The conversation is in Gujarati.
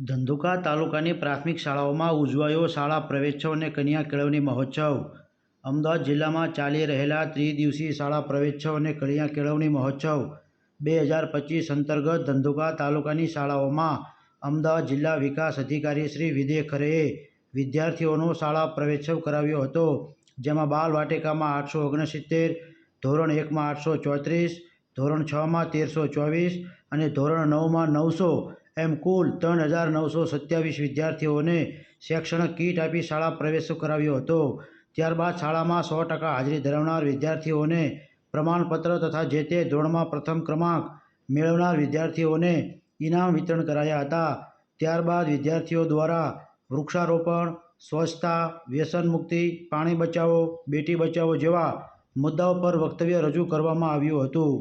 ધંધુકા તાલુકાની પ્રાથમિક શાળાઓમાં ઉજવાયો શાળા પ્રવેશોત્સવ અને કન્યા કેળવણી મહોત્સવ. અમદાવાદ જિલ્લામાં ચાલી રહેલા ત્રિદિવસીય શાળા પ્રવેશોત્સવ અને કન્યા કેળવણી મહોત્સવ બે હજાર પચીસ અંતર્ગત ધંધુકા તાલુકાની શાળાઓમાં અમદાવાદ જિલ્લા વિકાસ અધિકારી શ્રી વિદય ખરેએ વિદ્યાર્થીઓનો શાળા પ્રવેશોત્સવ કરાવ્યો હતો, જેમાં બાલ વાટિકામાં આઠસો ઓગણસિત્તેર, ધોરણ એકમાં આઠસો ચોત્રીસ, ધોરણ છમાં તેરસો ચોવીસ અને ધોરણ નવમાં નવસો એમ કુલ ત્રણ હજાર નવસો સત્યાવીસ વિદ્યાર્થીઓને શૈક્ષણિક કીટ આપી શાળા પ્રવેશ કરાવ્યો હતો. ત્યારબાદ શાળામાં સો ટકા હાજરી ધરાવનાર વિદ્યાર્થીઓને પ્રમાણપત્ર તથા જે તે ધોરણમાં પ્રથમ ક્રમાંક મેળવનાર વિદ્યાર્થીઓને ઇનામ વિતરણ કરાયા હતા. ત્યારબાદ વિદ્યાર્થીઓ દ્વારા વૃક્ષારોપણ, સ્વચ્છતા, વ્યસન મુક્તિ, પાણી બચાવો, બેટી બચાવો જેવા મુદ્દાઓ પર વક્તવ્ય રજૂ કરવામાં આવ્યું હતું.